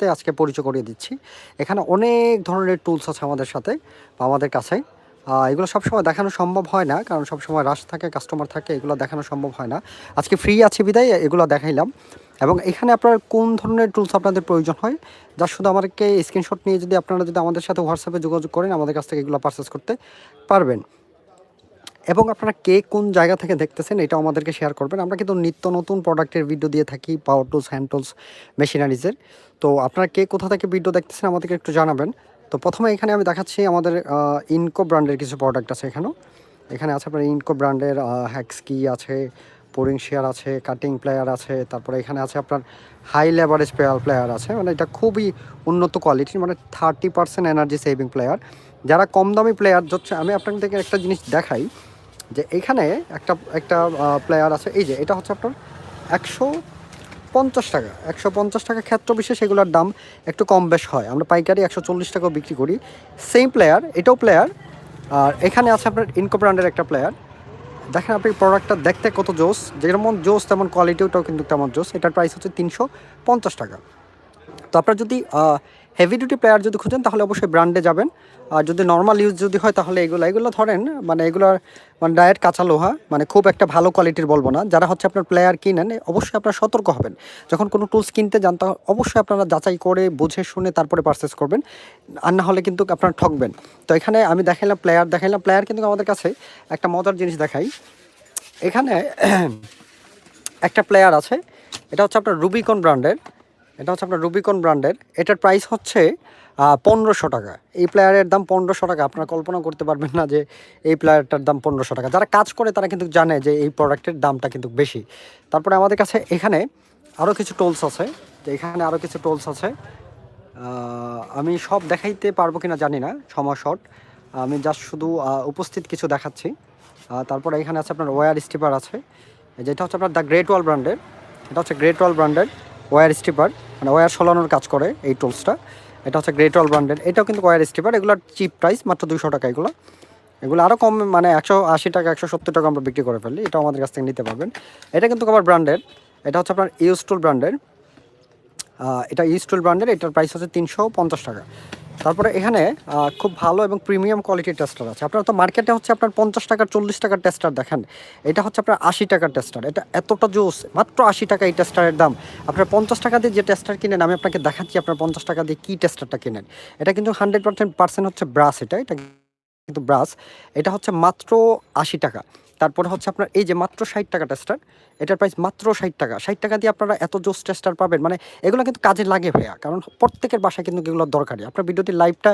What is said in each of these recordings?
সাথে আজকে পরিচয় করিয়ে দিচ্ছি। এখানে অনেক ধরনের টুলস আছে আমাদের সাথে, বা আমাদের কাছে। এগুলো সবসময় দেখানো সম্ভব হয় না, কারণ সবসময় রাশ থাকে কাস্টমার থাকে, এগুলো দেখানো সম্ভব হয় না। আজকে ফ্রি আছে বিদায়, এগুলো দেখাইলাম। এবং এখানে আপনার কোন ধরনের টুলস আপনাদের প্রয়োজন হয়, যা শুধু আমাদেরকে স্ক্রিনশট নিয়ে যদি আপনারা যদি আমাদের সাথে হোয়াটসঅ্যাপে যোগাযোগ করেন, আমাদের কাছ থেকে এগুলো পারচেস করতে পারবেন। এবং আপনারা কে কোন জায়গা থেকে দেখতেছেন, এটাও আমাদেরকে শেয়ার করবেন। আমরা কিন্তু নিত্য নতুন প্রোডাক্টের ভিডিও দিয়ে থাকি পাওয়ার টুলস হ্যান্ড টুলস মেশিনারিজের তো আপনারা কে কোথা থেকে ভিডিও দেখতেছেন আমাদেরকে একটু জানাবেন। তো প্রথমে এখানে আমি দেখাচ্ছি আমাদের ইনকো ব্র্যান্ডের কিছু প্রোডাক্ট আছে এখানেও। এখানে আছে আপনার ইনকো ব্র্যান্ডের হ্যাক্স কি আছে পোরিং শেয়ার আছে কাটিং প্লেয়ার আছে, তারপরে এখানে আছে আপনার হাই লেভারেজ প্লেয়ার প্লেয়ার আছে। মানে এটা খুবই উন্নত কোয়ালিটির মানে thirty percent energy saving plier যারা কম দামি প্লেয়ার হচ্ছে আমি আপনাদেরকে একটা জিনিস দেখাই, যে এখানে একটা একটা প্লেয়ার আছে। এই যে, এটা হচ্ছে আপনার একশো পঞ্চাশ টাকা। একশো পঞ্চাশ টাকা ক্ষেত্র বিশেষ এগুলোর দাম একটু কম বেশ হয়। আমরা পাইকারি একশো চল্লিশ টাকাও বিক্রি করি। সেম প্লেয়ার এটাও প্লেয়ার আর এখানে আছে আপনার ইনকো ব্র্যান্ডের একটা প্লেয়ার দেখেন আপনি প্রোডাক্টটা দেখতে কত জোস। যেমন জোস, তেমন কোয়ালিটিটাও কিন্তু তেমন জোস। এটার প্রাইস হচ্ছে তিনশো পঞ্চাশ টাকা। তো আপনার যদি হেভি ডিউটি প্লেয়ার যদি খুঁজেন, তাহলে অবশ্যই ব্র্যান্ডে যাবেন। আর যদি নর্মাল ইউজ যদি হয়, তাহলে এগুলো এগুলো ধরেন মানে এগুলোর মানে ডায়েট কাঁচা লোহা মানে খুব একটা ভালো কোয়ালিটির বলব না। যারা হচ্ছে আপনার প্লেয়ার কিনেন, অবশ্যই আপনারা সতর্ক হবেন। যখন কোনো টুলস কিনতে যান তখন অবশ্যই আপনারা যাচাই করে, বুঝে শুনে তারপরে পারচেস করবেন। আর না হলে কিন্তু আপনারা ঠকবেন। তো এখানে আমি দেখাইলাম প্লেয়ার দেখাইলাম প্লেয়ার কিন্তু আমাদের কাছে একটা মজার জিনিস দেখাই। এখানে একটা প্লেয়ার আছে। এটা হচ্ছে আপনার রুবিকন ব্র্যান্ডের এটা হচ্ছে আপনার রুবিকন ব্র্যান্ডের এটার প্রাইস হচ্ছে পনেরোশো টাকা। এই প্লেয়ারের দাম পনেরোশো টাকা। আপনারা কল্পনা করতে পারবেন না যে এই প্লেয়ারটার দাম পনেরোশো টাকা। যারা কাজ করে, তারা কিন্তু জানে যে এই প্রোডাক্টের দামটা কিন্তু বেশি। তারপরে আমাদের কাছে এখানে আরও কিছু টোলস আছে। যে এখানে আরও কিছু টোলস আছে। আমি সব দেখাইতে পারব কিনা জানি না। সময় শর্ট আমি জাস্ট শুধু উপস্থিত কিছু দেখাচ্ছি। তারপরে এখানে আছে আপনার ওয়ার স্টিপার আছে। যেটা হচ্ছে আপনার দ্য গ্রেট ওয়াল ব্র্যান্ডের এটা হচ্ছে গ্রেট ওয়াল ব্র্যান্ডের ওয়ার স্টিপার মানে ওয়ার সলানোর কাজ করে এই টুলসটা এটা হচ্ছে গ্রেট ওয়াল ব্র্যান্ডের এটাও কিন্তু ওয়ার স্টিপার এগুলোর চিপ প্রাইস মাত্র দুশো টাকা এগুলো। এগুলো আরও কম মানে একশো আশি টাকা, একশো সত্তর টাকা আমরা বিক্রি করে ফেলি এটা আমাদের কাছ থেকে নিতে পারবেন। এটা কিন্তু আবার ব্র্যান্ডের এটা হচ্ছে আপনার ইউস্টুল ব্র্যান্ডের এটা ইউস্টুল ব্র্যান্ডের এটার প্রাইস হচ্ছে তিনশো পঞ্চাশ টাকা। তারপরে এখানে খুব ভালো এবং প্রিমিয়াম কোয়ালিটির টেস্টার আছে। আপনার তো মার্কেটে হচ্ছে আপনার পঞ্চাশ টাকার, চল্লিশ টাকার টেস্টার দেখেন। এটা হচ্ছে আপনার আশি টাকার টেস্টার। এটা এতটা জোস, মাত্র আশি টাকা এই টেস্টারের দাম। আপনার পঞ্চাশ টাকা দিয়ে যে টেস্টার কিনেন, আমি আপনাকে দেখাচ্ছি আপনার পঞ্চাশ টাকা দিয়ে কী টেস্টারটা কিনেন। এটা কিন্তু হান্ড্রেড পার্সেন্ট পার্সেন্ট হচ্ছে ব্রাশ, এটা এটা কিন্তু ব্রাশ। এটা হচ্ছে মাত্র আশি টাকা। তারপরে হচ্ছে আপনার এই যে মাত্র ষাট টাকা টেস্টার এটার প্রাইস মাত্র ষাট টাকা। ষাট টাকা দিয়ে আপনারা এত জোস টেস্টার পাবেন মানে এগুলো কিন্তু কাজে লাগে ভাইয়া, কারণ প্রত্যেকের বাসায় কিন্তু এগুলো দরকারি। আপনার ভিডিওটি লাইভটা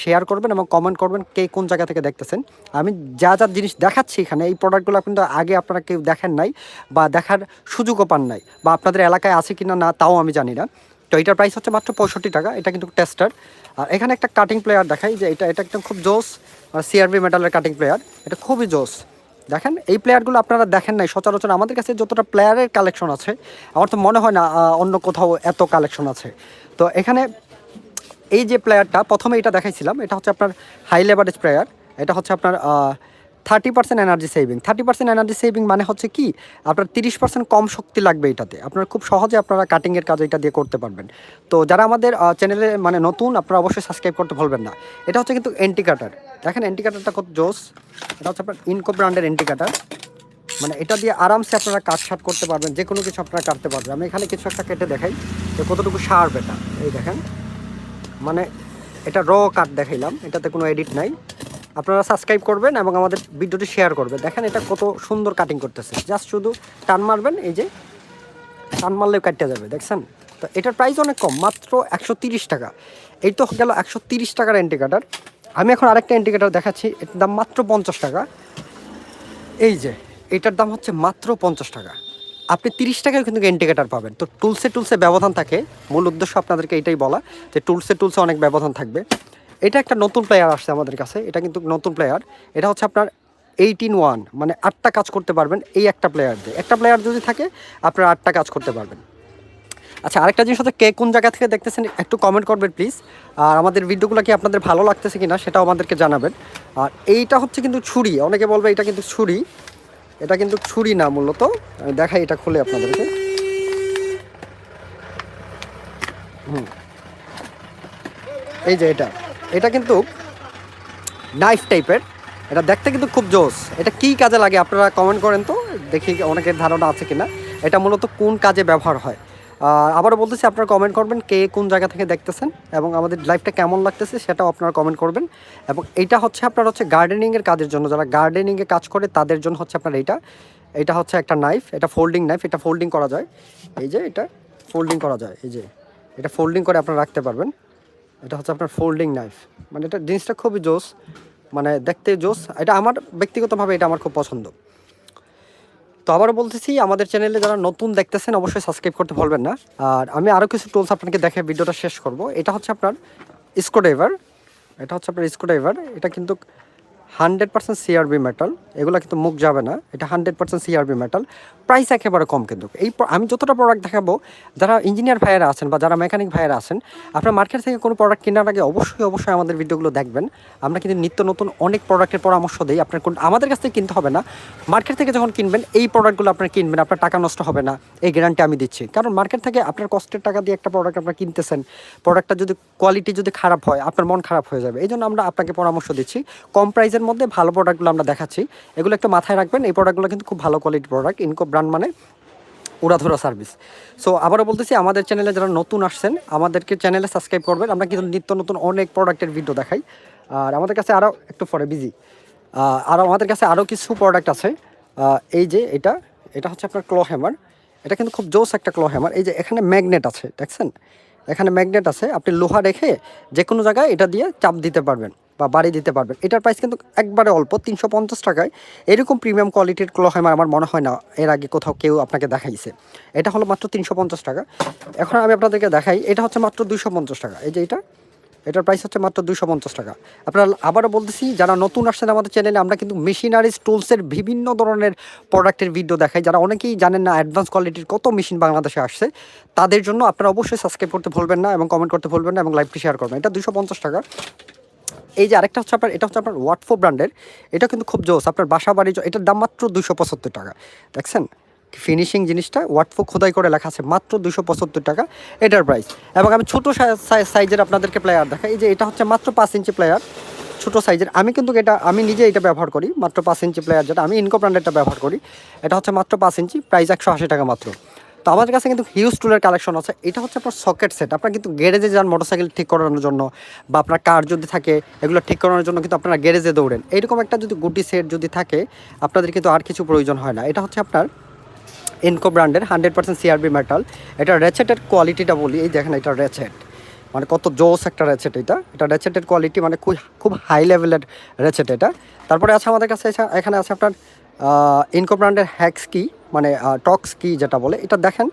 শেয়ার করবেন এবং কমেন্ট করবেন কে কোন জায়গা থেকে দেখতেছেন। আমি যা যা জিনিস দেখাচ্ছি এখানে, এই প্রোডাক্টগুলো কিন্তু আগে আপনারা কেউ দেখেন নাই বা দেখার সুযোগও পান নাই বা আপনাদের এলাকায় আছে কি না, তাও আমি জানি না। তো এটার প্রাইস হচ্ছে মাত্র পঁয়ষট্টি টাকা, এটা কিন্তু টেস্টার আর এখানে একটা কাটিং প্লেয়ার দেখাই যে এটা এটা একদম খুব জোস সিআরবি মেটালের কাটিং প্লেয়ার এটা খুবই জোস। দেখেন, এই প্লেয়ারগুলো আপনারা দেখেন নাই, সচরাচর আমাদের কাছে যতটা প্লেয়ারের কালেকশন আছে, আমার তো মনে হয় না অন্য কোথাও এত কালেকশন আছে। তো এখানে এই যে প্লেয়ারটা প্রথমে এটা দেখাইছিলাম, এটা হচ্ছে আপনার হাই লেভারেজ প্লেয়ার এটা হচ্ছে আপনার thirty percent energy saving thirty percent energy saving মানে হচ্ছে কি? আপনার তিরিশ পার্সেন্ট কম শক্তি লাগবে এটাতে। আপনার খুব সহজে আপনারা কাটিংয়ের কাজ এটা দিয়ে করতে পারবেন। তো যারা আমাদের চ্যানেলে মানে নতুন, আপনারা অবশ্যই সাবস্ক্রাইব করতে ভুলবেন না। এটা হচ্ছে কিন্তু এন্টি কাটার দেখেন এন্টি কাটারটা কত জোস। এটা হচ্ছে আপনার ইনকো ব্র্যান্ডের এন্টি কাটার মানে এটা দিয়ে আরামসে আপনারা কাট ছাট করতে পারবেন যে কোনো কিছু আপনারা কাটতে পারবেন। আমি এখানে কিছু একটা কেটে দেখাই। যে কতটুকু শার্প এটা। এই দেখেন। মানে এটা র কাট দেখাইলাম। এটাতে কোনো এডিট নাই। আপনারা সাবস্ক্রাইব করবেন এবং আমাদের ভিডিওটি শেয়ার করবেন। দেখেন এটা কত সুন্দর কাটিং করতেছে। জাস্ট শুধু টান মারবেন, এই যে টান মারলেও কাটতে যাবে, দেখছেন? তো এটার প্রাইস অনেক কম, মাত্র একশো টাকা। এই তো গেল একশো টাকার অ্যান্টিকাটার আমি এখন আরেকটা অ্যান্টিকাটার দেখাচ্ছি, এটার দাম মাত্র পঞ্চাশ টাকা। এই যে, এটার দাম হচ্ছে মাত্র পঞ্চাশ টাকা। আপনি তিরিশ টাকায় কিন্তু ইন্ডিকেটার পাবেন। তো টুলসে টুলসে ব্যবধান থাকে। মূল উদ্দেশ্য আপনাদেরকে এটাই বলা যে টুলসে টুলসে অনেক ব্যবধান থাকবে। এটা একটা নতুন প্লেয়ার আসছে আমাদের কাছে, এটা কিন্তু নতুন প্লেয়ার এটা হচ্ছে আপনার এইটিন ওয়ান মানে আটটা কাজ করতে পারবেন এই একটা প্লেয়ার দিয়ে। একটা প্লেয়ার যদি থাকে, আপনারা আটটা কাজ করতে পারবেন। আচ্ছা আরেকটা জিনিস হচ্ছে কে কোন জায়গা থেকে দেখতেছেন, একটু কমেন্ট করবেন প্লিজ আর আমাদের ভিডিওগুলো কি আপনাদের ভালো লাগতেছে কিনা, সেটাও আমাদেরকে জানাবেন। আর এইটা হচ্ছে কিন্তু ছুরি, অনেকে বলবে এটা কিন্তু ছুরি। এটা কিন্তু ছুরি না মূলত। আমি দেখাই, এটা খুলে আপনাদেরকে। হুম। এই যে এটা। এটা কিন্তু নাইফ টাইপের এটা দেখতে কিন্তু খুব জোস। এটা কি কাজে লাগে আপনারা কমেন্ট করেন তো, দেখি অনেকের ধারণা আছে কিনা। এটা মূলত কোন কাজে ব্যবহার হয়? আবারও বলতেছি, আপনারা কমেন্ট করবেন কে কোন জায়গা থেকে দেখতেছেন এবং আমাদের লাইফটা কেমন লাগতেছে সেটাও আপনারা কমেন্ট করবেন। এবং এটা হচ্ছে আপনার হচ্ছে গার্ডেনিংয়ের কাজের জন্য। যারা গার্ডেনিংয়ে কাজ করে, তাদের জন্য হচ্ছে আপনার এইটা। এটা হচ্ছে একটা নাইফ এটা ফোল্ডিং নাইফ এটা ফোল্ডিং করা যায়। এই যে এটা ফোল্ডিং করা যায়। এই যে এটা ফোল্ডিং করে আপনারা রাখতে পারবেন। এটা হচ্ছে আপনার ফোল্ডিং নাইফ মানে এটা জিনিসটা খুবই জোস মানে দেখতে জোস। এটা আমার ব্যক্তিগতভাবে এটা আমার খুব পছন্দ। তো আবারও বলতেছি, আমাদের চ্যানেলে যারা নতুন দেখতেছেন, অবশ্যই সাবস্ক্রাইব করতে ভুলবেন না। আর আমি আরও কিছু টুলস আপনাকে দেখে ভিডিওটা শেষ করব। এটা হচ্ছে আপনার স্ক্রুড্রাইভার এটা হচ্ছে আপনার স্ক্রুড্রাইভার এটা কিন্তু হান্ড্রেড পার্সেন্ট সিআরবি মেটাল এগুলো কিন্তু মুখ যাবে না, এটা hundred percent CRB metal price একেবারে কম কিন্তু। এই আমি যতটা প্রোডাক্ট দেখাবো, যারা ইঞ্জিনিয়ার ভাইয়েরা আছেন বা যারা মেকানিক ভাইয়েরা আছেন, আপনার মার্কেট থেকে কোনো প্রোডাক্ট কেনার আগে অবশ্যই অবশ্যই আমাদের ভিডিওগুলো দেখবেন। আমরা কিন্তু নিত্য নতুন অনেক প্রোডাক্টের পরামর্শ দিই, আপনার কোন আমাদের কাছ থেকে কিনতে হবে না। মার্কেট থেকে যখন কিনবেন, এই প্রোডাক্টগুলো আপনার কিনবেন, আপনার টাকা নষ্ট হবে না, এই গ্যারান্টি আমি দিচ্ছি। কারণ মার্কেট থেকে আপনার কষ্টের টাকা দিয়ে একটা প্রোডাক্ট আপনার কিনতেছেন প্রোডাক্টটা যদি কোয়ালিটি যদি খারাপ হয়, আপনার মন খারাপ হয়ে যাবে। এই জন্য আমরা আপনাকে পরামর্শ দিচ্ছি, কম প্রাইসের মধ্যে ভালো প্রোডাক্টগুলো আমরা দেখাচ্ছি। এগুলো একটু মাথায় রাখবেন, এই প্রোডাক্টগুলো কিন্তু খুব ভালো কোয়ালিটির প্রোডাক্ট ইনকো ব্র্যান্ড মানে উড়াধুরা সার্ভিস সো আবারও বলতেছি, আমাদের চ্যানেলে যারা নতুন আসছেন, আমাদেরকে চ্যানেলে সাবস্ক্রাইব করবেন। আমরা কিন্তু নিত্য নতুন অনেক প্রোডাক্টের ভিডিও দেখাই। আর আমাদের কাছে আরও একটু পরে বিজি আর আমাদের কাছে আরও কিছু প্রোডাক্ট আছে। এই যে এটা এটা হচ্ছে আপনার ক্লো হ্যামার এটা কিন্তু খুব জোস একটা ক্লো হ্যামার এই যে এখানে ম্যাগনেট আছে, দেখছেন? এখানে ম্যাগনেট আছে, আপনি লোহা রেখে যে কোনো জায়গায় এটা দিয়ে চাপ দিতে পারবেন। বা বাড়ি দিতে পারবেন। এটার প্রাইস কিন্তু একবারে অল্প, তিনশো পঞ্চাশ টাকায়। এরকম প্রিমিয়াম কোয়ালিটির ক্লো হ্যামার আমার মনে হয় না এর আগে কোথাও কেউ আপনাকে দেখাইছে। এটা হলো মাত্র তিনশো পঞ্চাশ টাকা। এখন আমি আপনাদেরকে দেখাই, এটা হচ্ছে মাত্র দুইশো পঞ্চাশ টাকা। এই যে এটা, এটার প্রাইস হচ্ছে মাত্র দুশো পঞ্চাশ টাকা। আপনারা আবারও বলতেছি, যারা নতুন আসছেন আমাদের চ্যানেলে আমরা কিন্তু মেশিনারিজ টুলসের বিভিন্ন ধরনের প্রোডাক্টের ভিডিও দেখাই। যারা অনেকেই জানেন না অ্যাডভান্স কোয়ালিটির কত মেশিন বাংলাদেশে আসছে, তাদের জন্য আপনারা অবশ্যই সাবস্ক্রাইব করতে ভুলবেন না এবং কমেন্ট করতে ভুলবেন না এবং লাইভটি শেয়ার করবেন। এটা দুশো পঞ্চাশ টাকা। এই যে আরেকটা হচ্ছে আপনার, এটা হচ্ছে আপনার ওয়াটফো ব্র্যান্ডের এটা কিন্তু খুব জোস। আপনার বাসা বাড়ি এটার দাম মাত্র দুশো পঁচাত্তর টাকা। দেখছেন? ফিনিশিং জিনিসটা ওয়াটফো খোদাই করে লেখা আছে, মাত্র দুশো পঁচাত্তর টাকা। এটার প্রাইস এবং আমি ছোটো সাইজের আপনাদেরকে প্লেয়ার দেখাই। এই যে এটা হচ্ছে মাত্র পাঁচ ইঞ্চি প্লেয়ার ছোটো সাইজের। আমি কিন্তু এটা, আমি নিজে এটা ব্যবহার করি, মাত্র পাঁচ ইঞ্চি প্লেয়ার যেটা। আমি ইনকো ব্র্যান্ডেরটা ব্যবহার করি। এটা হচ্ছে মাত্র পাঁচ ইঞ্চি প্রাইস একশো আশি টাকা মাত্র। তো আমাদের কাছে কিন্তু হিউজ টুলের কালেকশন আছে। এটা হচ্ছে আপনার সকেট সেট আপনার কিন্তু গ্যারেজে যান মোটরসাইকেল ঠিক করানোর জন্য বা আপনার কার যদি থাকে, এগুলো ঠিক করানোর জন্য কিন্তু আপনারা গ্যারেজে দৌড়েন। এইরকম একটা যদি গুটি সেট যদি থাকে, আপনাদের কিন্তু আর কিছু প্রয়োজন হয় না। এটা হচ্ছে আপনার ইনকো ব্র্যান্ডের হান্ড্রেড পার্সেন্ট সিআরবি মেটাল এটা রেচেটের কোয়ালিটিটা বলি। এই দেখেন এটা রেচেট মানে কত জোস একটা রেচেট এটা। এটা রেচেটের কোয়ালিটি মানে খুব খুব হাই লেভেলের রেচেট এটা। তারপরে আছে আমাদের কাছে এখানে আছে আপনার ইনকো ব্র্যান্ডের হ্যাক্স কি মানে টক্স কি যেটা বলে, এটা দেখেন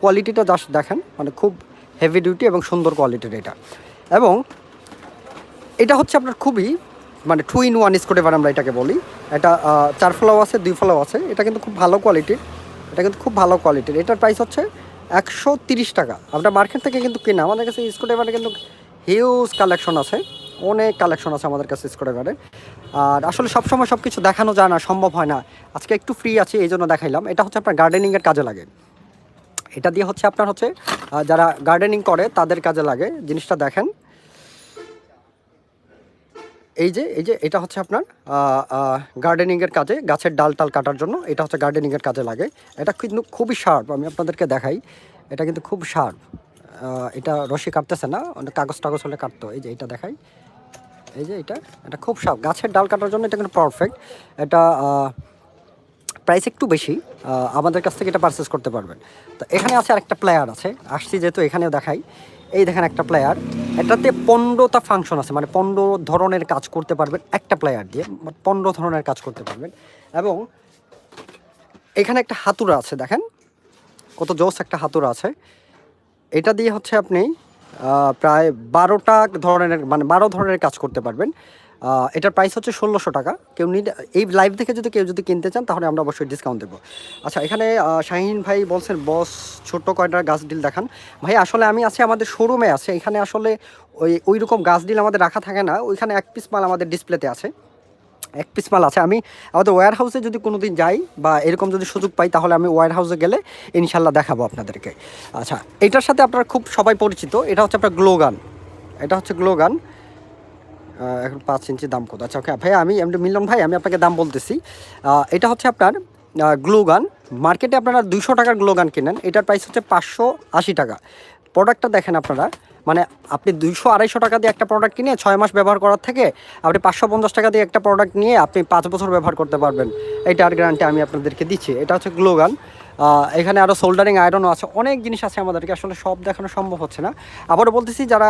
কোয়ালিটিটা জাস্ট দেখেন মানে খুব হেভি ডিউটি এবং সুন্দর কোয়ালিটির এটা। এবং এটা হচ্ছে আপনার খুবই মানে টু ইন ওয়ান স্ক্রুড্রাইভার আমরা এটাকে বলি। এটা চার ফ্লাও আছে, দুই ফ্লাও আছে, এটা কিন্তু খুব ভালো কোয়ালিটির এটা কিন্তু খুব ভালো কোয়ালিটির এটার প্রাইস হচ্ছে একশো টাকা। আমরা মার্কেট থেকে কিন্তু কেনা, আমাদের কাছে স্ক্রুড্রাইভারে কিন্তু হিউজ কালেকশন আছে। অনেক কালেকশন আছে আমাদের কাছে স্ক্রুড্রাইভারে আর আসলে সবসময় সব কিছু দেখানো যায় না, সম্ভব হয় না। আজকে একটু ফ্রি আছে, এই জন্য দেখাইলাম। এটা হচ্ছে আপনার গার্ডেনিংয়ের কাজে লাগে। এটা দিয়ে হচ্ছে আপনার হচ্ছে যারা গার্ডেনিং করে, তাদের কাজে লাগে। জিনিসটা দেখেন। এই যে এই যে, এটা হচ্ছে আপনার গার্ডেনিংয়ের কাজে, গাছের ডাল টাল কাটার জন্য এটা হচ্ছে গার্ডেনিংয়ের কাজে লাগে। এটা কিন্তু খুবই শার্প আমি আপনাদেরকে দেখাই। এটা কিন্তু খুব শার্প এটা রশি কাটতেছে না, অনেক কাগজ টাগজ হলে কাটতো। এই যে, এটা দেখাই। এই যে এটা এটা খুব শার্প গাছের ডাল কাটার জন্য এটা কিন্তু পারফেক্ট এটা প্রাইস একটু বেশি আমাদের কাছ থেকে এটা পারচেস করতে পারবেন। তো এখানে আছে আরেকটা প্লেয়ার আছে, আসছি যেহেতু এখানেও দেখাই। এই দেখেন একটা প্লেয়ার এটাতে পনেরোটা ফাংশন আছে মানে পনেরো ধরনের কাজ করতে পারবেন একটা প্লেয়ার দিয়ে পনেরো ধরনের কাজ করতে পারবেন। এবং এখানে একটা হাতুড়া আছে, দেখেন। কত জোস একটা হাতুড়া আছে। এটা দিয়ে হচ্ছে আপনি প্রায় বারোটা ধরনের মানে বারো ধরনের কাজ করতে পারবেন। এটার প্রাইস হচ্ছে ষোলোশো টাকা। কেউ নিড এই লাইভ থেকে যদি কেউ যদি কিনতে চান, তাহলে আমরা অবশ্যই ডিসকাউন্ট দেবো। আচ্ছা এখানে শাহিন ভাই বলছেন, বস, ছোট কয়টা গাছ ডিল দেখান? ভাই, আসলে আমি আছি আমাদের শোরুমে আছে। এখানে আসলে ওই ওই রকম গাছ ডিল আমাদের রাখা থাকে না। ওইখানে এক পিস মাল আমাদের ডিসপ্লেতে আছে। এক পিস মাল আছে। আমি আমাদের ওয়্যার হাউসে যদি কোনো দিন যাই বা এরকম যদি সুযোগ পাই, তাহলে আমি ওয়্যার হাউসে গেলে ইনশাল্লাহ দেখাবো আপনাদেরকে। আচ্ছা এটার সাথে আপনারা খুব সবাই পরিচিত। এটা হচ্ছে আপনার গ্লোগান এটা হচ্ছে গ্লোগান এখন পাঁচ ইঞ্চি দাম কত? আচ্ছা ওকে ভাই আমি এমনি মিলন ভাই, আমি আপনাকে দাম বলতেছি। এটা হচ্ছে আপনার গ্লোগান মার্কেটে আপনারা দুশো টাকার গ্লোগান কেনেন। এটার প্রাইস হচ্ছে পাঁচশো আশি টাকা। প্রোডাক্টটা দেখেন আপনারা। মানে আপনি দুইশো আড়াইশো টাকা দিয়ে একটা প্রোডাক্ট কিনে ছয় মাস ব্যবহার করার থেকে আপনি পাঁচশো পঞ্চাশ টাকা দিয়ে একটা প্রোডাক্ট নিয়ে আপনি পাঁচ বছর ব্যবহার করতে পারবেন। এইটার গ্যারান্টি আমি আপনাদেরকে দিচ্ছি। এটা হচ্ছে গ্লো গান এখানে আরও সোল্ডারিং আয়রনও আছে। অনেক জিনিস আছে আমাদেরকে। আসলে সব দেখানো সম্ভব হচ্ছে না। আবারও বলতেছি যারা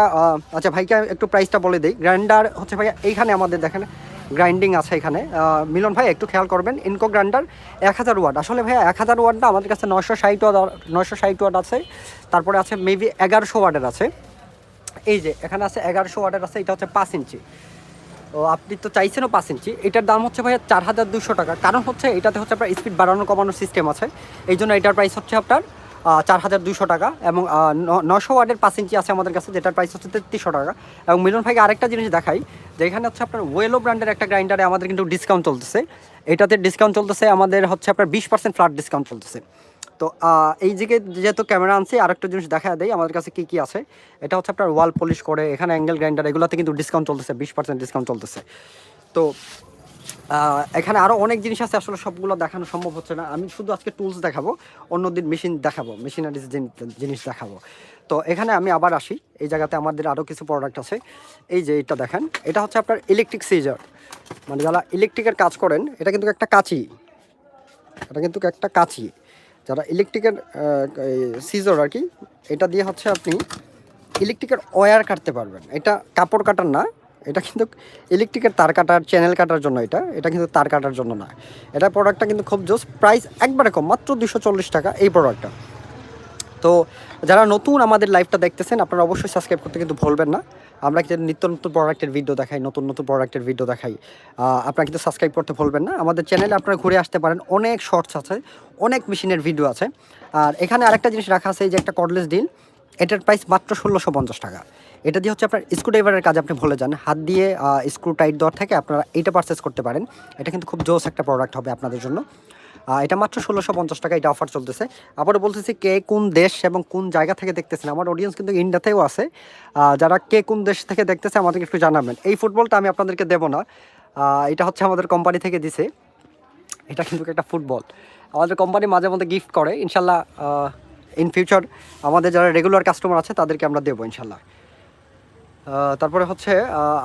আচ্ছা ভাইকে একটু প্রাইসটা বলে দিই। গ্রাইন্ডার হচ্ছে ভাই এইখানে আমাদের দেখেন গ্রাইন্ডিং আছে এখানে। মিলন ভাই, একটু খেয়াল করবেন। ইনকো গ্রাইন্ডার এক হাজার ওয়াট। আসলে ভাই এক হাজার ওয়াটটা আমাদের কাছে নয়শো ষাট ওয়াট, নয়শো ষাট ওয়াট আছে। তারপরে আছে মেবি এগারোশো ওয়াটের আছে। এই যে, এখানে আছে এগারোশো ওয়াটের আছে, এটা হচ্ছে পাঁচ ইঞ্চি। ও, আপনি তো চাইছেনও পাঁচ ইঞ্চি। এটার দাম হচ্ছে ভাইয়া চার হাজার দুশো টাকা। কারণ হচ্ছে, এটাতে হচ্ছে আপনার স্পিড বাড়ানো কমানোর সিস্টেম আছে। এই জন্য এটার প্রাইস হচ্ছে আপনার চার হাজার দুশো টাকা এবং নশো ওয়ার্ডের পাঁচ ইঞ্চি আছে আমাদের কাছে, যেটার প্রাইস হচ্ছে তেত্রিশশো টাকা। এবং মিলন ভাইকে আরেকটা জিনিস দেখাই, যে এখানে হচ্ছে আপনার ওয়েলো ব্র্যান্ডের একটা গ্রাইন্ডারে আমাদের কিন্তু ডিসকাউন্ট চলতেছে। এটাতে ডিসকাউন্ট চলতেছে, আমাদের হচ্ছে আপনার বিশ পার্সেন্ট ফ্ল্যাট ডিসকাউন্ট চলতেছে। তো এই দিকে যেহেতু ক্যামেরা আনছি, আরেকটা জিনিস দেখা দেয় আমাদের কাছে কী কী আছে? এটা হচ্ছে আপনার ওয়াল পলিশ করে, এখানে অ্যাঙ্গেল গ্রাইন্ডার এগুলোতে কিন্তু ডিসকাউন্ট চলতেছে, বিশ পার্সেন্ট ডিসকাউন্ট চলতেছে। তো এখানে আরও অনেক জিনিস আছে, আসলে সবগুলো দেখানো সম্ভব হচ্ছে না। আমি শুধু আজকে টুলস দেখাবো, অন্যদিন মেশিন দেখাবো মেশিনারিজ জিনিস দেখাবো। তো, এখানে আমি আবার আসি, এই জায়গাতে আমাদের আরও কিছু প্রোডাক্ট আছে। এই যে এটা দেখেন, এটা হচ্ছে আপনার ইলেকট্রিক সিজার মানে যারা ইলেকট্রিকের কাজ করেন, এটা কিন্তু একটা কাঁচি। এটা কিন্তু একটা কাঁচি। যারা ইলেকট্রিকের সিজর আর কি, এটা দিয়ে হচ্ছে আপনি ইলেকট্রিকের ওয়্যার কাটতে পারবেন। এটা কাপড় কাটার না, এটা কিন্তু ইলেকট্রিকের তার কাটার চ্যানেল কাটার জন্য এটা এটা কিন্তু তার কাটার জন্য না। এটা প্রোডাক্টটা কিন্তু খুব জোস প্রাইস একবারে কম, মাত্র দুশো টাকা এই প্রোডাক্টটা তো যারা নতুন আমাদের লাইভটা দেখতেছেন, আপনারা অবশ্যই সাবস্ক্রাইব করতে কিন্তু ভুলবেন না। আমরা কিন্তু নিত্য নতুন প্রোডাক্টের ভিডিও দেখাই, নতুন নতুন প্রোডাক্টের ভিডিও দেখাই। আপনারা কিন্তু সাবস্ক্রাইব করতে ভুলবেন না। আমাদের চ্যানেলে আপনারা ঘুরে আসতে পারেন। অনেক শর্টস আছে, অনেক মেশিনের ভিডিও আছে। আর এখানে আরেকটা জিনিস রাখা আছে যে একটা কর্ডলেস ডিল এটার প্রাইস মাত্র ষোলোশো পঞ্চাশ টাকা। এটা দিয়ে হচ্ছে আপনার স্ক্রুড্রাইভারের কাজ আপনি ভুলে যান। হাত দিয়ে স্ক্রু টাইট দেওয়ার থেকে আপনারা এইটা পারচেস করতে পারেন। এটা কিন্তু খুব জোস একটা প্রোডাক্ট হবে আপনাদের জন্য। এটা মাত্র ষোলোশো পঞ্চাশ টাকা এটা অফার চলতেছে। আবারও বলতেছি কে কোন দেশ এবং কোন জায়গা থেকে দেখতেছেন? আমার অডিয়েন্স কিন্তু ইন্ডিয়াতেও আছে। যারা কে কোন দেশ থেকে দেখতেছে আমাদেরকে একটু জানাবেন। এই ফুটবলটা আমি আপনাদেরকে দেবো না। এটা হচ্ছে আমাদের কোম্পানি থেকে দিছে। এটা কিন্তু একটা ফুটবল। আমাদের কোম্পানি মাঝে মধ্যে গিফট করে। ইনশাল্লাহ ইন ফিউচার আমাদের যারা রেগুলার কাস্টমার আছে, তাদেরকে আমরা দেবো ইনশাল্লাহ। তারপরে হচ্ছে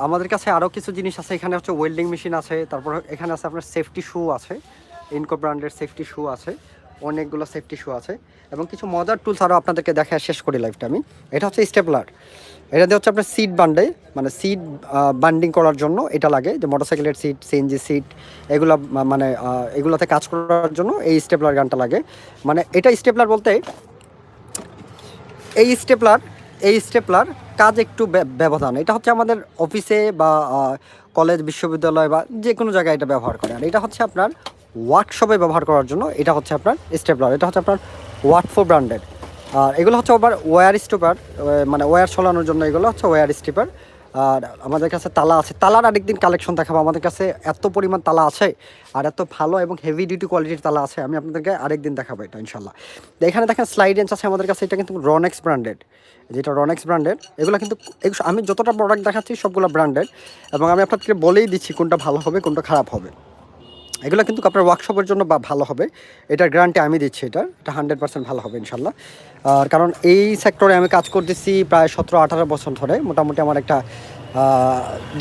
আমাদের কাছে আরও কিছু জিনিস আছে। এখানে হচ্ছে ওয়েল্ডিং মেশিন আছে। তারপরে এখানে আছে আপনার সেফটি শু আছে। ইনকো ব্র্যান্ডের সেফটি শু আছে, অনেকগুলো সেফটি শু আছে এবং কিছু মজার টুলস আরও আপনাদেরকে দেখায়, শেষ করি লাইফটা আমি। এটা হচ্ছে স্টেপলার এটা দিয়ে হচ্ছে আপনার সিট বান্ডে মানে সিট বান্ডিং করার জন্য এটা লাগে, যে মোটরসাইকেলের সিট সিএনজি সিট এগুলো মানে এগুলোতে কাজ করার জন্য এই স্টেপলার গানটা লাগে। মানে এটা স্টেপলার বলতে, এই স্টেপলার এই স্টেপলার কাজ একটু ব্যবধান। এটা হচ্ছে আমাদের অফিসে বা কলেজ বিশ্ববিদ্যালয় বা যে কোনো জায়গায় এটা ব্যবহার করে আর এটা হচ্ছে আপনার ওয়ার্কশপে ব্যবহার করার জন্য এটা হচ্ছে আপনার স্টেপলার এটা হচ্ছে আপনার ওয়াটফো ব্র্যান্ডের আর এগুলো হচ্ছে আবার ওয়্যার স্টোপার মানে ওয়্যার ছলানোর জন্য এগুলো হচ্ছে ওয়্যার স্টিপার আর আমাদের কাছে তালা আছে, তালার আরেকদিন কালেকশন দেখাবো। আমাদের কাছে এত পরিমাণ তালা আছে আর এত ভালো এবং হেভি ডিউটি কোয়ালিটির তালা আছে, আমি আপনাদেরকে আরেকদিন দেখাবো এটা ইনশাল্লাহ এখানে দেখেন স্লাইড রেঞ্জ আছে আমাদের কাছে, এটা কিন্তু রনেক্স ব্র্যান্ডেড যেটা রনেক্স ব্র্যান্ডেড এগুলো কিন্তু আমি যতটা প্রোডাক্ট দেখাচ্ছি সবগুলো ব্র্যান্ডেড এবং আমি আপনাদেরকে বলেই দিচ্ছি কোনটা ভালো হবে, কোনটা খারাপ হবে। এগুলো কিন্তু আপনার ওয়ার্কশপের জন্য বা ভালো হবে। এটার গ্যারান্টি আমি দিচ্ছি এটা। এটা হান্ড্রেড পার্সেন্ট ভালো হবে ইনশাল্লাহ আর কারণ এই সেক্টরে আমি কাজ করতেছি প্রায় সতেরো আঠারো বছর ধরে। মোটামুটি আমার একটা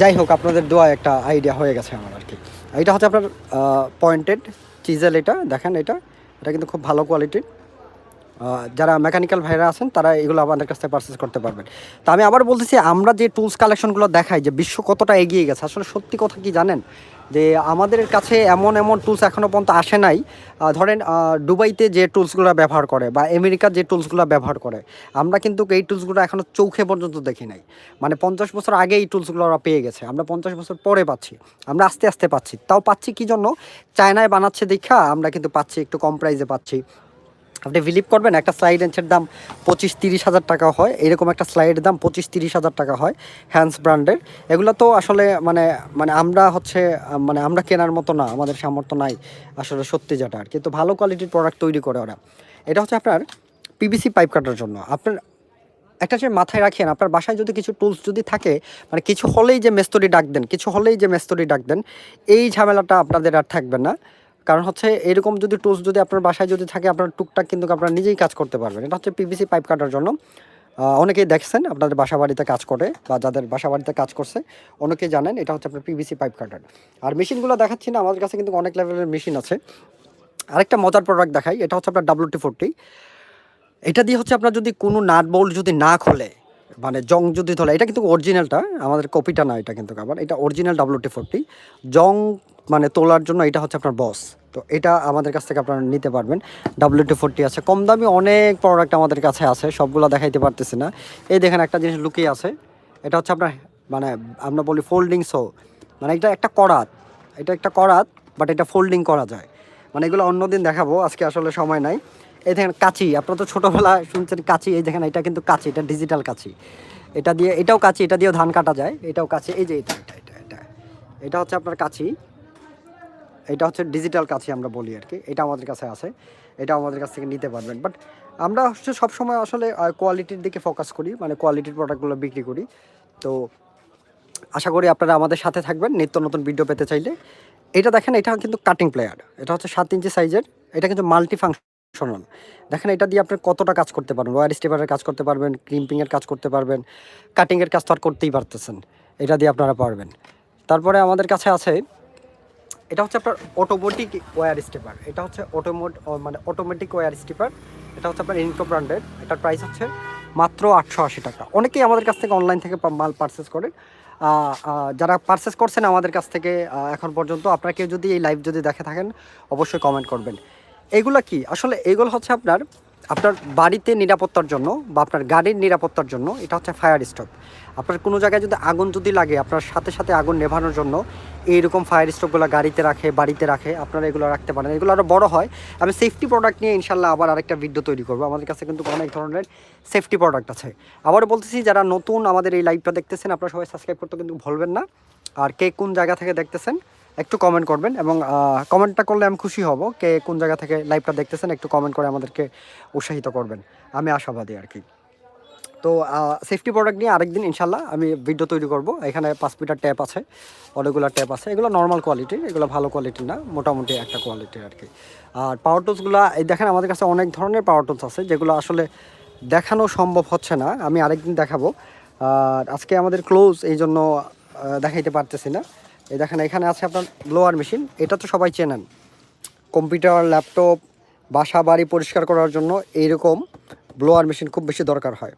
যাই হোক আপনাদের দোয়া একটা আইডিয়া হয়ে গেছে আমার আর কি এটা হচ্ছে আপনার পয়েন্টেড চিজেল এটা। দেখেন এটা। এটা কিন্তু খুব ভালো কোয়ালিটির যারা মেকানিক্যাল ভাইরা আছেন, তারা এগুলো আমাদের কাছ থেকে পারচেস করতে পারবেন। তো আমি আবার বলতেছি, আমরা যে টুলস কালেকশনগুলো দেখাই, যে বিশ্ব কতটা এগিয়ে গেছে, আসলে সত্যি কথা কি জানেন? যে আমাদের কাছে এমন এমন টুলস এখনও পর্যন্ত আসে নাই। ধরেন দুবাইতে যে টুলসগুলো ব্যবহার করে বা আমেরিকার যে টুলসগুলো ব্যবহার করে, আমরা কিন্তু এই টুলসগুলো এখনও চোখে পর্যন্ত দেখি নাই। মানে পঞ্চাশ বছর আগে এই টুলসগুলো ওরা পেয়ে গেছে। আমরা পঞ্চাশ বছর পরে পাচ্ছি। আমরা আস্তে আস্তে পাচ্ছি। তাও পাচ্ছি কি জন্য? চায়নায় বানাচ্ছে দেখা, আমরা কিন্তু পাচ্ছি, একটু কম প্রাইসে পাচ্ছি। আপনি বিলিভ করবেন, একটা স্লাইড এন্সের দাম পঁচিশ তিরিশ হাজার টাকা হয়। এরকম একটা স্লাইডের দাম পঁচিশ তিরিশ হাজার টাকা হয় হ্যান্ডস ব্র্যান্ডের এগুলো তো আসলে মানে মানে আমরা হচ্ছে মানে আমরা কেনার মতো না, আমাদের সামর্থ্য নাই আসলে সত্যি যেটা আর কিন্তু ভালো কোয়ালিটির প্রোডাক্ট তৈরি করে ওরা। এটা হচ্ছে আপনার পিভিসি পাইপ কাটার জন্য। আপনার একটা যে মাথায় রাখেন, আপনার বাসায় যদি কিছু টুলস যদি থাকে মানে কিছু হলেই যে মেস্তরি ডাক দেন, কিছু হলেই যে মেস্তরি ডাক দেন, এই ঝামেলাটা আপনাদের আর থাকবে না। কারণ হচ্ছে এরকম যদি টুলস যদি আপনার বাসায় যদি থাকে, আপনার টুকটাক কিন্তু আপনারা নিজেই কাজ করতে পারবেন। এটা হচ্ছে পিভিসি পাইপ কাটার জন্য। অনেকেই দেখছেন আপনাদের বাসা বাড়িতে কাজ করে বা যাদের বাসা বাড়িতে কাজ করছে, অনেকেই জানেন এটা হচ্ছে আপনার পিভিসি পাইপ কাটার আর মেশিনগুলো দেখাচ্ছি না, আমাদের কাছে কিন্তু অনেক লেভেলের মেশিন আছে। আরেকটা মজার প্রোডাক্ট দেখাই, এটা হচ্ছে আপনার ডাব্লুটি ফোরটি এটা দিয়ে হচ্ছে আপনার যদি কোনো নাট বোল্ট যদি না খোলে মানে জং যদি ধরে, এটা কিন্তু অরিজিনালটা আমাদের কপিটা না এটা কিন্তু আবার, এটা অরিজিনাল ডাব্লুটি ফোরটি জং মানে তোলার জন্য এটা হচ্ছে আপনার বস তো এটা আমাদের কাছ থেকে আপনারা নিতে পারবেন। ডাব্লিউ টু ফোরটি আছে। কম দামি অনেক প্রোডাক্ট আমাদের কাছে আছে, সবগুলো দেখাইতে পারতেছি না। এই দেখেন একটা জিনিস লুকিয়ে আছে। এটা হচ্ছে আপনার মানে আমরা বলি ফোল্ডিং শো মানে এটা একটা করাত। এটা একটা করাত বাট এটা ফোল্ডিং করা যায়। মানে এগুলো অন্যদিন দেখাবো, আজকে আসলে সময় নাই। এই দেখেন কাঁচি, আপনারা তো ছোটোবেলায় শুনছেন কাঁচি, এই দেখেন এটা কিন্তু কাঁচি, এটা ডিজিটাল কাঁচি। এটা দিয়ে, এটাও কাঁচি, এটা দিয়েও ধান কাটা যায়, এটাও কাঁচি। এই যে এটা এটা এটা। এটা হচ্ছে আপনার কাঁচি। এটা হচ্ছে ডিজিটাল কাঁচি আমরা বলি আর কি। এটা আমাদের কাছে আছে। এটা আমাদের কাছ থেকে নিতে পারবেন। বাট আমরা হচ্ছে সবসময় আসলে কোয়ালিটির দিকে ফোকাস করি মানে কোয়ালিটির প্রোডাক্টগুলো বিক্রি করি। তো আশা করি আপনারা আমাদের সাথে থাকবেন, নিত্য নতুন ভিডিও পেতে চাইলে। এটা দেখেন, এটা কিন্তু কাটিং প্লেয়ার এটা হচ্ছে সাত ইঞ্চি সাইজের এটা কিন্তু মাল্টি ফাংশনাল দেখেন, এটা দিয়ে আপনি কতটা কাজ করতে পারবেন? ওয়ার স্টেপারের কাজ করতে পারবেন ক্রিম্পিংয়ের কাজ করতে পারবেন কাটিংয়ের কাজ তো আর করতেই পারতেছেন। এটা দিয়ে আপনারা পারবেন। তারপরে আমাদের কাছে আছে এটা হচ্ছে আপনার অটোমেটিক ওয়ার স্টিপার এটা হচ্ছে অটোমোট মানে অটোমেটিক ওয়্যার স্টিপার এটা হচ্ছে আপনার ইনকো ব্র্যান্ডের এটার প্রাইস হচ্ছে মাত্র আটশো আশি টাকা। অনেকেই আমাদের কাছ থেকে অনলাইন থেকে মাল পারচেস করে যারা পারচেস করছেন আমাদের কাছ থেকে এখন পর্যন্ত আপনারা কেউ যদি এই লাইভ যদি দেখে থাকেন, অবশ্যই কমেন্ট করবেন। এগুলো কি? আসলে এগুলো হচ্ছে আপনার আপনার বাড়িতে নিরাপত্তার জন্য বা আপনার গাড়ির নিরাপত্তার জন্য এটা হচ্ছে ফায়ার স্টোভ আপনার কোনো জায়গায় যদি আগুন যদি লাগে, আপনার সাথে সাথে আগুন নেভানোর জন্য এইরকম ফায়ার স্টোভগুলো গাড়িতে রাখে, বাড়িতে রাখে, আপনারা এগুলো রাখতে পারেন। এগুলো আরও বড় হয়। আমি সেফটি প্রোডাক্ট নিয়ে ইনশাল্লাহ আবার আরেকটা ভিডিও তৈরি করব। আমাদের কাছে কিন্তু অনেক ধরনের সেফটি প্রোডাক্ট আছে। আবার বলতেছি, যারা নতুন আমাদের এই লাইভটা দেখতেছেন, আপনারা সবাই সাবস্ক্রাইব করতে কিন্তু ভুলবেন না। আর কে কোন জায়গা থেকে দেখতেছেন একটু কমেন্ট করবেন এবং কমেন্টটা করলে আমি খুশি হব। কে কোন জায়গা থেকে লাইভটা দেখতেছেন একটু কমেন্ট করে আমাদেরকে উৎসাহিত করবেন। আমি আশাবাদী আর কি। তো সেফটি প্রোডাক্ট নিয়ে আরেকদিন ইনশাল্লাহ আমি ভিডিও তৈরি করব। এখানে পাঁচ মিটার ট্যাপ আছে, অনেকগুলো ট্যাপ আছে। এগুলো নর্মাল কোয়ালিটি এগুলো ভালো কোয়ালিটি না, মোটামুটি একটা কোয়ালিটির আর কি। আর পাওয়ার টুলসগুলো এই দেখেন আমাদের কাছে অনেক ধরনের পাওয়ার টুলস আছে, যেগুলো আসলে দেখানো সম্ভব হচ্ছে না। আমি আরেকদিন দেখাবো। আর আজকে আমাদের ক্লোজ এই জন্য দেখাইতে পারতেছি না। এই দেখেন, এখানে আছে আপনার ব্লোয়ার মেশিন এটা তো সবাই চেনেন। কম্পিউটার ল্যাপটপ বাসা বাড়ি পরিষ্কার করার জন্য এইরকম ব্লোয়ার মেশিন খুব বেশি দরকার হয়।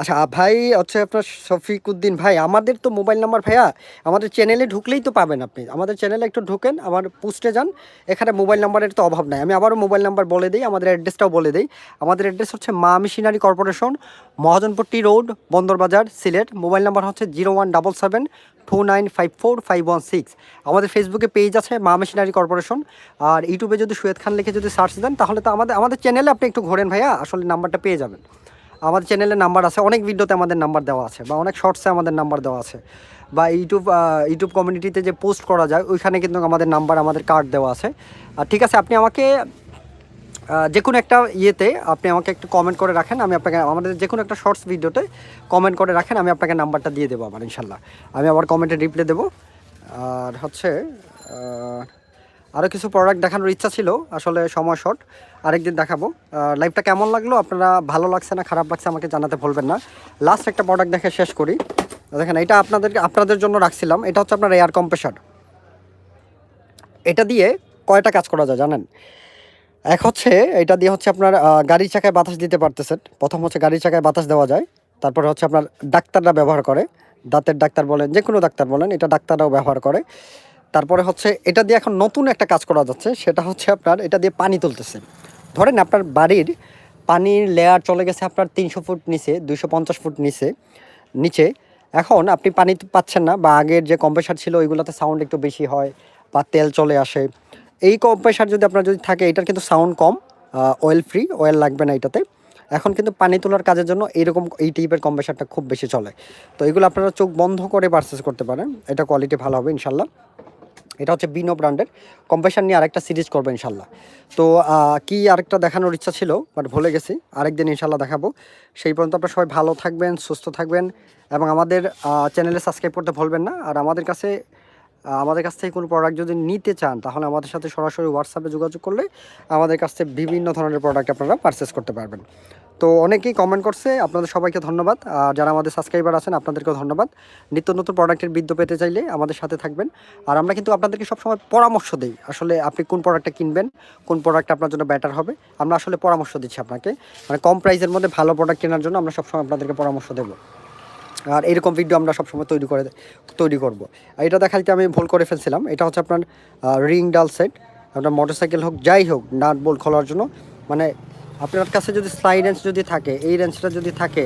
আচ্ছা ভাই হচ্ছে আপনার শফিকুদ্দিন, ভাই আমাদের তো মোবাইল নাম্বার ভাইয়া, আমাদের চ্যানেলে ঢুকলেই তো পাবেন আপনি। আমাদের চ্যানেলে একটু ঢুকেন, আমার পোস্টে যান, এখানে মোবাইল নাম্বারের তো অভাব নাই। আমি আবারও মোবাইল নাম্বার বলে দিই, আমাদের অ্যাড্রেসটাও বলে দিই। আমাদের অ্যাড্রেস হচ্ছে Ma missionary corporation, Mahajanpatti road, Bandarbazar, Sylhet. Mobile number হচ্ছে zero one double seven two nine five four five one six. আমাদের ফেসবুকে পেজ আছে মা মেশিনারি কর্পোরেশন। আর ইউটিউবে যদি সৈয়দ খান লিখে যদি সার্চ দেন, তাহলে তো আমাদের আমাদের চ্যানেলে আপনি একটু ঘোরেন ভাইয়া, আসলে নাম্বারটা পেয়ে যাবেন। আমাদের চ্যানেলে নাম্বার আছে, অনেক ভিডিওতে আমাদের নাম্বার দেওয়া আছে বা অনেক শর্টসে আমাদের নাম্বার দেওয়া আছে বা ইউটিউব ইউটিউব কমিউনিটিতে যে পোস্ট করা যায়, ওইখানে কিন্তু আমাদের নাম্বার আমাদের কার্ড দেওয়া আছে। আর ঠিক আছে, আপনি আমাকে যে কোনো একটা ইয়েতে আপনি আমাকে একটু কমেন্ট করে রাখেন, আমি আপনাকে, আমাদের যে কোনো একটা শর্টস ভিডিওতে কমেন্ট করে রাখেন, আমি আপনাকে নাম্বারটা দিয়ে দেবো আমার ইনশাল্লাহ। আমি আবার কমেন্টে রিপ্লাই দেবো। আর হচ্ছে আরও কিছু প্রোডাক্ট দেখানোর ইচ্ছা ছিল, আসলে সময় শর্ট আরেকদিন দেখাবো। লাইভটা কেমন লাগল? আপনারা ভালো লাগছে না, খারাপ লাগছে আমাকে জানাতে ভুলবেন না। লাস্ট একটা প্রোডাক্ট দেখে শেষ করি। দেখেন, এটা আপনাদেরকে, আপনাদের জন্য রাখছিলাম। এটা হচ্ছে আপনার এয়ার কম্প্রেসার এটা দিয়ে কয়টা কাজ করা যায় জানেন? এক হচ্ছে, এটা দিয়ে হচ্ছে আপনার গাড়ির চাকায় বাতাস দিতে পারতেছেন। প্রথম হচ্ছে গাড়ির চাকায় বাতাস দেওয়া যায়। তারপরে হচ্ছে আপনার ডাক্তাররা ব্যবহার করে। দাঁতের ডাক্তার বলেন যে কোনো ডাক্তার বলেন, এটা ডাক্তাররাও ব্যবহার করে। তারপরে হচ্ছে এটা দিয়ে এখন নতুন একটা কাজ করা যাচ্ছে, সেটা হচ্ছে আপনার এটা দিয়ে পানি তুলতেছে। ধরেন আপনার বাড়ির পানির লেয়ার চলে গেছে আপনার তিনশো ফুট নিচে, দুইশো পঞ্চাশ ফুট নিচে নিচে। এখন আপনি পানি পাচ্ছেন না বা আগের যে কম্প্রেসার ছিল ওইগুলোতে সাউন্ড একটু বেশি হয় বা তেল চলে আসে। এই কম্প্রেসার যদি আপনার যদি থাকে, এটার কিন্তু সাউন্ড কম অয়েল ফ্রি অয়েল লাগবে না এটাতে। এখন কিন্তু পানি তোলার কাজের জন্য এইরকম এই টাইপের কম্প্রেসারটা খুব বেশি চলে। তো এগুলো আপনারা চোখ বন্ধ করে পারচেস করতে পারেন, এটা কোয়ালিটি ভালো হবে ইনশাল্লাহ এটা হচ্ছে বিনো ব্র্যান্ডের কম্পেশন নিয়ে আরেকটা সিরিজ করব ইনশাল্লাহ। তো কি আরেকটা দেখানোর ইচ্ছা ছিল বাট ভুলে গেছি। আরেকদিন ইনশাল্লাহ দেখাবো। সেই পর্যন্ত আপনারা সবাই ভালো থাকবেন, সুস্থ থাকবেন এবং আমাদের চ্যানেলে সাবস্ক্রাইব করতে ভুলবেন না। আর আমাদের কাছে আমাদের কাছ থেকে কোনো প্রোডাক্ট যদি নিতে চান, তাহলে আমাদের সাথে সরাসরি হোয়াটসঅ্যাপে যোগাযোগ করলে আমাদের কাছ থেকে বিভিন্ন ধরনের প্রোডাক্ট আপনারা পারচেস করতে পারবেন। তো অনেকেই কমেন্ট করছে, আপনাদের সবাইকে ধন্যবাদ। আর যারা আমাদের সাবস্ক্রাইবার আছেন, আপনাদেরকেও ধন্যবাদ। নিত্য নতুন প্রোডাক্টের বিদ্যুৎ পেতে চাইলে আমাদের সাথে থাকবেন। আর আমরা কিন্তু আপনাদেরকে সবসময় পরামর্শ দিই, আসলে আপনি কোন প্রোডাক্টটা কিনবেন, কোন প্রোডাক্ট আপনার জন্য বেটার হবে। আমরা আসলে পরামর্শ দিচ্ছি আপনাকে। মানে কম প্রাইসের মধ্যে ভালো প্রোডাক্ট কেনার জন্য আমরা সবসময় আপনাদেরকে পরামর্শ দেবো। আর এরকম ভিডিও আমরা সবসময় তৈরি করে, তৈরি করব। আর এটা দেখাইতে আমি ভুল করে ফেলছিলাম। এটা হচ্ছে আপনার রিং ডাল সেট আপনার মোটরসাইকেল হোক, যাই হোক, নাট বোল্ট খোলার জন্য। মানে আপনার কাছে যদি স্লাই রেঞ্জ যদি থাকে, এই রেঞ্জটা যদি থাকে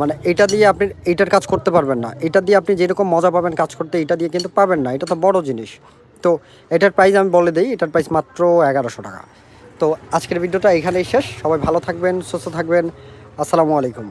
মানে এটা দিয়ে আপনি এটার কাজ করতে পারবেন না। এটা দিয়ে আপনি যেরকম মজা পাবেন কাজ করতে, এটা দিয়ে কিন্তু পাবেন না। এটা তো বড় জিনিস। তো এটার প্রাইস আমি বলে দিই, এটার প্রাইস মাত্র এগারোশো টাকা। তো আজকের ভিডিওটা এখানেই শেষ। সবাই ভালো থাকবেন, সুস্থ থাকবেন। আসসালামু আলাইকুম।